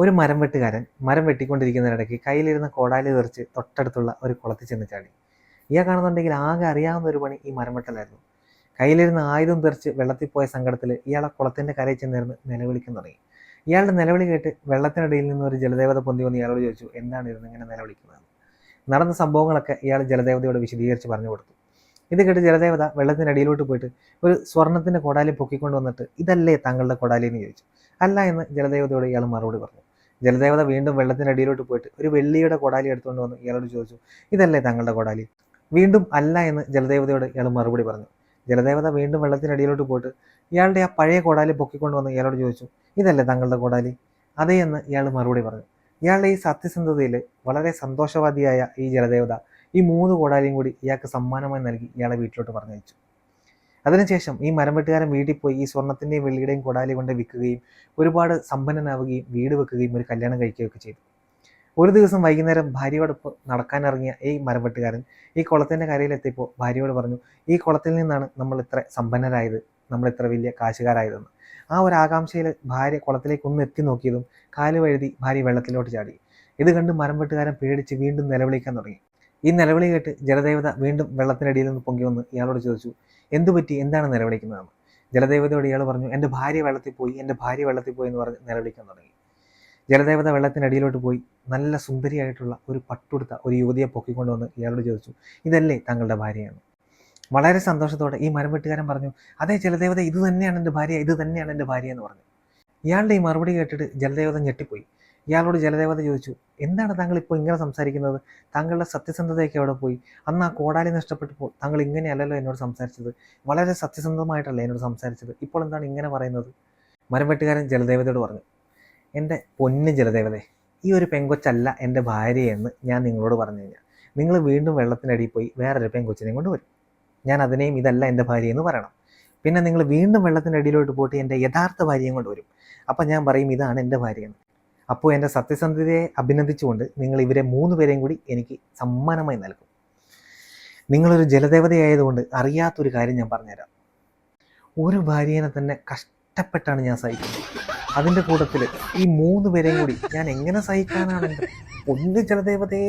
ഒരു മരം വെട്ടുകാരൻ മരം വെട്ടിക്കൊണ്ടിരിക്കുന്നതിനിടയ്ക്ക് കയ്യിലിരുന്ന കോടാലി തെറിച്ച് തൊട്ടടുത്തുള്ള ഒരു കുളത്തിൽ ചെന്ന് ചാടി. ഇയാൾ കാണുന്നുണ്ടെങ്കിൽ ആകെ അറിയാവുന്ന ഒരു പണി ഈ മരം വെട്ടലായിരുന്നു. കയ്യിലിരുന്ന ആയുധം തെറിച്ച് വെള്ളത്തിൽ പോയ സങ്കടത്തിൽ ഇയാൾ ആ കുളത്തിന്റെ കരയിൽ ചെന്നിരുന്ന് നിലവിളിക്കാൻ തുടങ്ങി. ഇയാളുടെ നിലവിളി കേട്ട് വെള്ളത്തിനിടയിൽ നിന്ന് ഒരു ജലദേവത പൊന്തി വന്ന് ഇയാളോട് ചോദിച്ചു എന്താണ് ഇരുന്ന് ഇങ്ങനെ നിലവിളിക്കുന്നത്? നടന്ന സംഭവങ്ങളൊക്കെ ഇയാൾ ജലദേവതയോട് വിശദീകരിച്ച് പറഞ്ഞു കൊടുത്തു. ഇത് കേട്ട് ജലദേവത വെള്ളത്തിനടിയിലോട്ട് പോയിട്ട് ഒരു സ്വർണത്തിന്റെ കൊടാലി പൊക്കിക്കൊണ്ട് വന്നിട്ട് ഇതല്ലേ താങ്കളുടെ കൊടാലി? എന്ന് ചോദിച്ചു. അല്ല എന്ന് ജലദേവതയോട് ഇയാൾ മറുപടി പറഞ്ഞു. ജലദേവത വീണ്ടും വെള്ളത്തിനടിയിലോട്ട് പോയിട്ട് ഒരു വെള്ളിയുടെ കൊടാലി എടുത്തുകൊണ്ട് വന്നു. ഇയാളോട് ചോദിച്ചു ഇതല്ലേ തങ്ങളുടെ കൊടാലി? വീണ്ടും അല്ല എന്ന് ജലദേവതയോട് ഇയാൾ മറുപടി പറഞ്ഞു. ജലദേവത വീണ്ടും വെള്ളത്തിനടിയിലോട്ട് പോയിട്ട് ഇയാളുടെ ആ പഴയ കൊടാലി പൊക്കിക്കൊണ്ട് വന്ന്. ഇയാളോട് ചോദിച്ചു ഇതല്ലേ തങ്ങളുടെ കൊടാലി? അതേ എന്ന് ഇയാൾ മറുപടി പറഞ്ഞു. ഇയാളുടെ ഈ സത്യസന്ധതയിൽ വളരെ സന്തോഷവാദിയായ ഈ ജലദേവത ഈ മൂന്ന് കോടാലിയും കൂടി ഇയാൾക്ക് സമ്മാനമായി നൽകി ഇയാളെ വീട്ടിലോട്ട് പറഞ്ഞയച്ചു. അതിനുശേഷം ഈ മരം വെട്ടുകാരൻ വീട്ടിൽ പോയി ഈ സ്വർണത്തിന്റെയും വെള്ളിയുടെയും കൊടാലി കൊണ്ട് വിൽക്കുകയും ഒരുപാട് സമ്പന്നനാവുകയും വീട് വെക്കുകയും ഒരു കല്യാണം കഴിക്കുകയൊക്കെ ചെയ്തു. ഒരു ദിവസം വൈകുന്നേരം ഭാര്യയോടൊപ്പം നടക്കാനിറങ്ങിയ ഈ മരം വെട്ടുകാരൻ ഈ കുളത്തിന്റെ കരയിലെത്തിയപ്പോൾ ഭാര്യയോട് പറഞ്ഞു ഈ കുളത്തിൽ നിന്നാണ് നമ്മൾ ഇത്ര സമ്പന്നരായത് നമ്മൾ ഇത്ര വലിയ കാശുകാരായതെന്ന്. ആ ഒരു ആകാംക്ഷയിൽ ഭാര്യ കുളത്തിലേക്ക് ഒന്ന് എത്തി നോക്കിയതും കാൽ വഴുതി ഭാര്യ വെള്ളത്തിലോട്ട് ചാടി. ഇത് കണ്ട് മരം വെട്ടുകാരൻ പേടിച്ച് വീണ്ടും നിലവിളിക്കാൻ തുടങ്ങി. ഈ നിലവിളി കേട്ട് ജലദേവത വീണ്ടും വെള്ളത്തിനടിയിൽ നിന്ന് പൊങ്ങി വന്ന് ഇയാളോട് ചോദിച്ചു എന്തു പറ്റി? എന്താണ് നിലവിളിക്കുന്നതെന്ന്? ജലദേവതയോട് ഇയാൾ പറഞ്ഞു എന്റെ ഭാര്യ വെള്ളത്തിൽ പോയി എന്റെ ഭാര്യ വെള്ളത്തിൽ പോയി എന്ന് പറഞ്ഞ് നിലവിളിക്കാൻ തുടങ്ങി. ജലദേവത വെള്ളത്തിനടിയിലോട്ട് പോയി നല്ല സുന്ദരിയായിട്ടുള്ള ഒരു പട്ടുടുത്ത ഒരു യുവതിയെ പൊക്കിക്കൊണ്ട് വന്ന് ഇയാളോട് ചോദിച്ചു ഇതല്ലേ താങ്കളുടെ ഭാര്യയാണ് വളരെ സന്തോഷത്തോടെ ഈ മരം വെട്ടുകാരൻ പറഞ്ഞു അതെ ജലദേവത ഇത് തന്നെയാണ് എന്റെ ഭാര്യ ഇത് തന്നെയാണ് എന്റെ ഭാര്യ എന്ന് പറഞ്ഞു. ഇയാളുടെ ഈ മറുപടി കേട്ടിട്ട് ജലദേവത ഞെട്ടിപ്പോയി. ഇയാളോട് ജലദേവത ചോദിച്ചു എന്താണ് താങ്കൾ ഇപ്പോൾ ഇങ്ങനെ സംസാരിക്കുന്നത്? താങ്കളുടെ സത്യസന്ധതയൊക്കെ അവിടെ പോയി? അന്ന് ആ കോടാലി നഷ്ടപ്പെട്ടപ്പോൾ താങ്കൾ ഇങ്ങനെയല്ലല്ലോ എന്നോട് സംസാരിച്ചത്. വളരെ സത്യസന്ധമായിട്ടല്ലേ എന്നോട് സംസാരിച്ചത്. ഇപ്പോൾ എന്താണ് ഇങ്ങനെ പറയുന്നത്? മരം വെട്ടുകാരൻ ജലദേവതയോട് പറഞ്ഞു എന്റെ പൊന്ന് ജലദേവതേ ഈ ഒരു പെങ്കൊച്ചല്ല എന്റെ ഭാര്യയെന്ന് ഞാൻ നിങ്ങളോട് പറഞ്ഞു കഴിഞ്ഞാൽ നിങ്ങൾ വീണ്ടും വെള്ളത്തിനടിയിൽ പോയി വേറൊരു പെങ്കൊച്ചിനെയും കൊണ്ട് വരും. ഞാൻ അതിനെയും ഇതല്ല എന്റെ ഭാര്യയെന്ന് പറയണം. പിന്നെ നിങ്ങൾ വീണ്ടും വെള്ളത്തിന്റെ വെള്ളത്തിനടിയിലോട്ട് പോയിട്ട് എന്റെ യഥാർത്ഥ ഭാര്യയും കൊണ്ടുവരും അപ്പം ഞാൻ പറയും ഇതാണ് എന്റെ ഭാര്യയെന്ന്. അപ്പോൾ എന്റെ സത്യസന്ധതയെ അഭിനന്ദിച്ചുകൊണ്ട് നിങ്ങൾ ഇവരെ മൂന്ന് പേരെയും കൂടി എനിക്ക് സമ്മാനമായി നൽകും. നിങ്ങളൊരു ജലദേവതയായതുകൊണ്ട് അറിയാത്തൊരു കാര്യം ഞാൻ പറഞ്ഞുതരാം. ഒരു ഭാര്യനെ തന്നെ കഷ്ടപ്പെട്ടാണ് ഞാൻ സഹിക്കുന്നത്. അതിന്റെ കൂട്ടത്തിൽ ഈ മൂന്ന് പേരെയും കൂടി ഞാൻ എങ്ങനെ സഹിക്കാനാണ് ഒന്ന് ജലദേവതേ